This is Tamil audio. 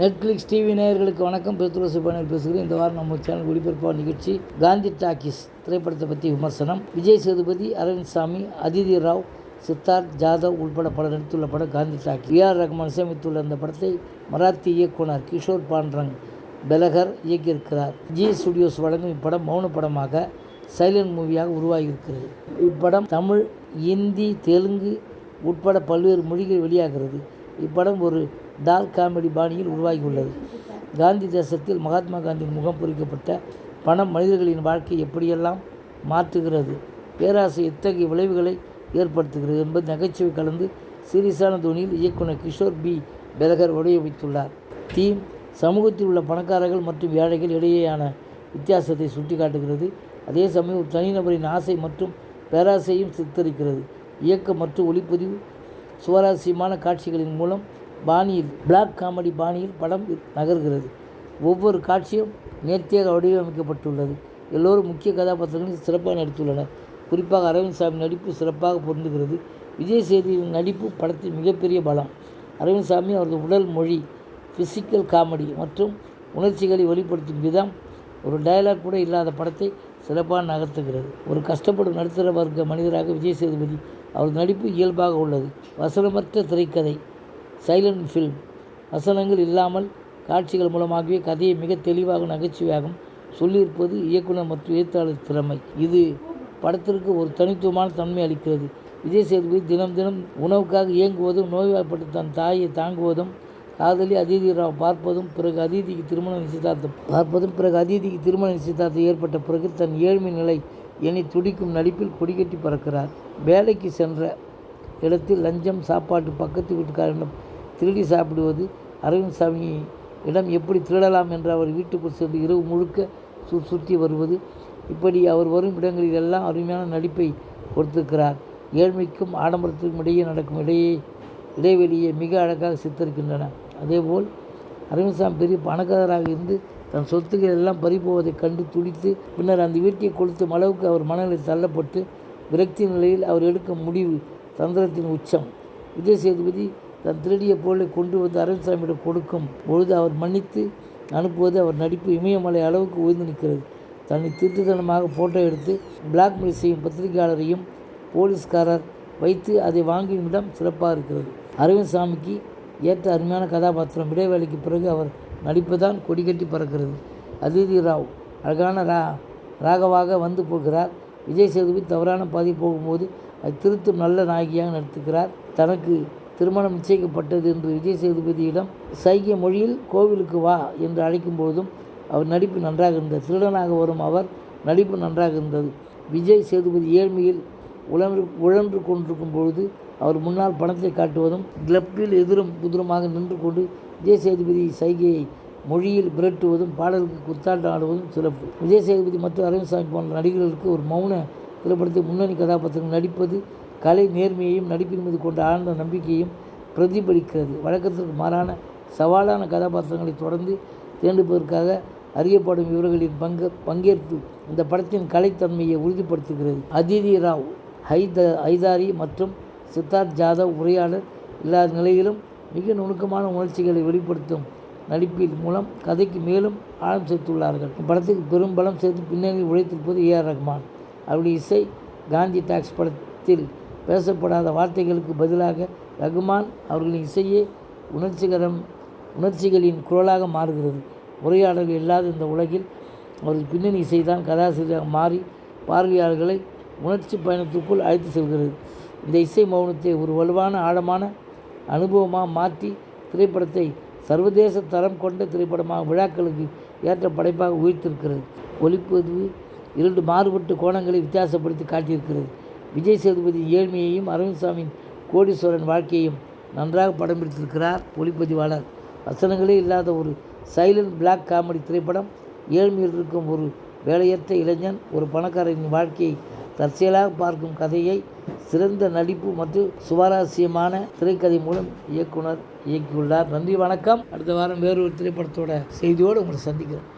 நெட்ஃப்ளிக்ஸ் டிவி நேயர்களுக்கு வணக்கம். பெருத்துளசி பணியில் பேசுகிறேன். இந்த வாரம் நம்ம சேனல் ஒளிபரப்பாக நிகழ்ச்சி காந்தி டாக்கீஸ் திரைப்படத்தை பற்றி விமர்சனம். விஜய் சேதுபதி அரவிந்த் சாமி அதிதி ராவ் சித்தார்த் ஜாதவ் உள்பட பலர் நடித்துள்ள படம் Gandhi talkie A R. Rahman இசையமைத்துள்ள இந்த படத்தை மராத்தி இயக்குனர் கிஷோர் பாண்டரங் பெலகர் இயக்கியிருக்கிறார். ஜி. ஸ்டுடியோஸ் வழங்கும் இப்படம் மௌன படமாக சைலண்ட் மூவியாக உருவாகியிருக்கிறது. இப்படம் தமிழ் இந்தி தெலுங்கு உட்பட பல்வேறு மொழிகள் வெளியாகிறது. இப்படம் ஒரு டார்க் காமெடி பாணியில் உருவாகியுள்ளது. காந்தி தேசத்தில் மகாத்மா காந்தியின் முகம் பொறிக்கப்பட்ட பணம் மனிதர்களின் வாழ்க்கையை எப்படியெல்லாம் மாற்றுகிறது பேராசை எத்தகைய விளைவுகளை ஏற்படுத்துகிறது என்பது நகைச்சுவை கலந்து சீரியஸான துணியில் இயக்குனர் கிஷோர் பி. பெலகர் வடிவமைத்துள்ளார். தீம் சமூகத்தில் உள்ள பணக்காரர்கள் மற்றும் ஏழைகள் இடையேயான வித்தியாசத்தை சுட்டிக்காட்டுகிறது. அதே சமயம் ஒரு தனிநபரின் ஆசை மற்றும் பேராசையும் சித்தரிக்கிறது. இயக்கம் மற்றும் ஒளிப்பதிவு சுவாரஸ்யமான காட்சிகளின் மூலம் பாணியில் பிளாக் காமெடி பாணியில் படம் நகர்கிறது. ஒவ்வொரு காட்சியும் நேர்த்தியாக வடிவமைக்கப்பட்டுள்ளது. எல்லோரும் முக்கிய கதாபாத்திரங்களில் சிறப்பாக நடித்துள்ளனர். குறிப்பாக அரவிந்த் சாமி நடிப்பு சிறப்பாக பொருந்துகிறது. விஜய் சேதுவின் நடிப்பு படத்தின் மிகப்பெரிய பலம். அரவிந்த் சாமி அவரது உடல் மொழி ஃபிசிக்கல் காமெடி மற்றும் உணர்ச்சிகளை வெளிப்படுத்தும் விதம் ஒரு டயலாக் கூட இல்லாத படத்தை சிறப்பாக நகர்த்துகிறது. ஒரு கஷ்டப்படும் நடுத்தர வர்க்க மனிதராக விஜய் சேதுபதி அவரது நடிப்பு இயல்பாக உள்ளது. வசனமற்ற திரைக்கதை சைலண்ட் ஃபில்ம். வசனங்கள் இல்லாமல் காட்சிகள் மூலமாகவே கதையை மிக தெளிவாக நகைச்சுவையாகவும் சொல்லியிருப்பது இயக்குனர் மற்றும் எழுத்தாளர் திறமை. இது படத்திற்கு ஒரு தனித்துவமான தன்மை அளிக்கிறது. விஜய் சேதுபதி தினம் தினம் உணவுக்காக இயங்குவதும் நோய்வாய்ப்பட்டு தன் தாயை தாங்குவதும் காதலி அதிதி ராவ் பார்ப்பதும் பிறகு அதிதிக்கு திருமண நிச்சயதார்த்தம் பார்ப்பதும் பிறகு அதிதிக்கு திருமண நிச்சயதார்த்தம் ஏற்பட்ட பிறகு தன் ஏழ்மை நிலை எண்ணி துடிக்கும் நடிப்பில் கொடிகட்டி பறக்கிறார். வேலைக்கு சென்ற இடத்தில் லஞ்சம் சாப்பாட்டு பக்கத்து வீட்டுக்காரனிடம் திருடி சாப்பிடுவது அரவிந்த் சாமி இடம் எப்படி திருடலாம் என்று அவர் வீட்டுக்குள் சென்று இரவு முழுக்க சு சுற்றி வருவது. இப்படி அவர் வரும் இடங்களில் எல்லாம் அருமையான நடிப்பை கொடுத்திருக்கிறார். ஏழ்மைக்கும் ஆடம்பரத்திற்கும் இடையே நடக்கும் இடையே இடைவெளியை மிக அழகாக சித்தரிக்கின்றன. அதேபோல் அரவிந்த்சாமி பெரிய பணக்காரராக இருந்து தன் சொத்துக்கள் எல்லாம் பறிபோவதைக் கண்டு துடித்து பின்னர் அந்த வீட்டை கொளுத்தும் அளவுக்கு அவர் மனநிலை தள்ளப்பட்டு விரக்தி நிலையில் அவர் எடுக்கும் முடிவு தந்திரத்தின் உச்சம். விஜய் சேதுபதி தன் திருடிய பொருளை கொண்டு வந்து அரவிந்த்சாமியிடம் கொடுக்கும் பொழுது அவர் மன்னித்து அனுப்புவது அவர் நடிப்பு இமயமலை அளவுக்கு உயர்ந்து நிற்கிறது. தன்னை திருட்டுத்தனமாக ஃபோட்டோ எடுத்து பிளாக்மெயில் செய்யும் பத்திரிகையாளரையும் போலீஸ்காரர் வைத்து அதை வாங்கும் இடம் சிறப்பாக இருக்கிறது. அரவிந்த் சாமிக்கு ஏற்ற அருமையான கதாபாத்திரம் இடைவேளைக்கு பிறகு அவர் நடிப்பு தான் கொடிகட்டி பறக்கிறது. அதிதி ராவ் அழகான ரா ராகவாக வந்து போகிறார். விஜய் சேதுபதி தவறான பாதை போகும்போது அது திருத்தும் நல்ல நாயகியாக நடத்துகிறார் தனக்கு திருமணம் நிச்சயிக்கப்பட்டது என்று விஜய் சேதுபதியிடம் சைகை மொழியில் கோவிலுக்கு வா என்று அழைக்கும் போதும் அவர் நடிப்பு நன்றாக இருந்தது. திருடனாக வரும் அவர் நடிப்பு நன்றாக இருந்தது. விஜய் சேதுபதி ஏழ்மையில் உழன்று உழன்று கொண்டிருக்கும் பொழுது அவர் முன்னால் பணத்தை காட்டுவதும் கிளப்பில் எதிரும் புதிரமாக நின்று கொண்டு விஜய் சேதுபதி சைகையை மொழியில் மிரட்டுவதும் பாடலுக்கு குத்தாட்டம் ஆடுவதும் சிறப்பு. விஜய் சேதுபதி மற்றும் அரவிந்த் சாமி போன்ற நடிகர்களுக்கு ஒரு மௌன திரைப்படத்தில் முன்னணி கதாபாத்திரங்கள் நடிப்பது கலை நேர்மையையும் நடிப்பின் மீது கொண்ட ஆழ்ந்த நம்பிக்கையும் பிரதிபலிக்கிறது. வழக்கத்திற்கு மாறான சவாலான கதாபாத்திரங்களை தொடர்ந்து தேர்ந்தெடுப்பதற்காக அறியப்படும் இவர்களின் பங்கு பங்கேற்பு இந்த படத்தின் கலைத்தன்மையை உறுதிப்படுத்துகிறது. அதிதி ராவ் ஹைத ஹைதாரி மற்றும் சித்தார்த் ஜாதவ் உரையாடல் இல்லாத நிலையிலும் மிக நுணுக்கமான உணர்ச்சிகளை வெளிப்படுத்தும் நடிப்பின் மூலம் கதைக்கு மேலும் ஆழம் சேர்த்துள்ளார்கள். இப்படத்துக்கு பெரும் பலம் சேர்த்து பின்னணியில் உழைத்திருப்பது ஏ ஆர் ரஹ்மான். அவருடைய இசை காந்தி டாக்ஸ் படத்தில் பேசப்படாத வார்த்தைகளுக்கு பதிலாக ரகுமான் அவர்களின் இசையே உணர்ச்சிகரம் உணர்ச்சிகளின் குரலாக மாறுகிறது. உரையாடல் இல்லாத இந்த உலகில் அவரது பின்னணி இசைதான் கதாசிரியராக மாறி பார்வையாளர்களை உணர்ச்சி பயணத்திற்குள் அழைத்து செல்கிறது. இந்த இசை மௌனத்தை ஒரு வலுவான ஆழமான அனுபவமாக மாற்றி திரைப்படத்தை சர்வதேச தரம் கொண்ட திரைப்படமாக விழாக்களுக்கு ஏற்ற படைப்பாக உயிர்த்திருக்கிறது ஒளிப்பதிவு இரண்டு மாறுபட்ட கோணங்களை வித்தியாசப்படுத்தி காட்டியிருக்கிறது. விஜய் சேதுபதி ஏழ்மையையும் அரவிந்த் சாமியின் கோடீஸ்வரன் வாழ்க்கையையும் நன்றாக படம் பிடித்திருக்கிறார் ஒளிப்பதிவாளர். வசனங்களே இல்லாத ஒரு சைலண்ட் பிளாக் காமெடி திரைப்படம் ஏழ்மையில் இருக்கும் ஒரு வேலையற்ற இளைஞன் ஒரு பணக்காரரின் வாழ்க்கையை தற்செயலாக பார்க்கும் கதையை சிறந்த நடிப்பு மற்றும் சுவாரஸ்யமான திரைக்கதை மூலம் இயக்குனர் இயக்கியுள்ளார். நன்றி வணக்கம். அடுத்த வாரம் வேறொரு திரைப்படத்தோட செய்தியோடு உங்களை சந்திக்கிறேன்.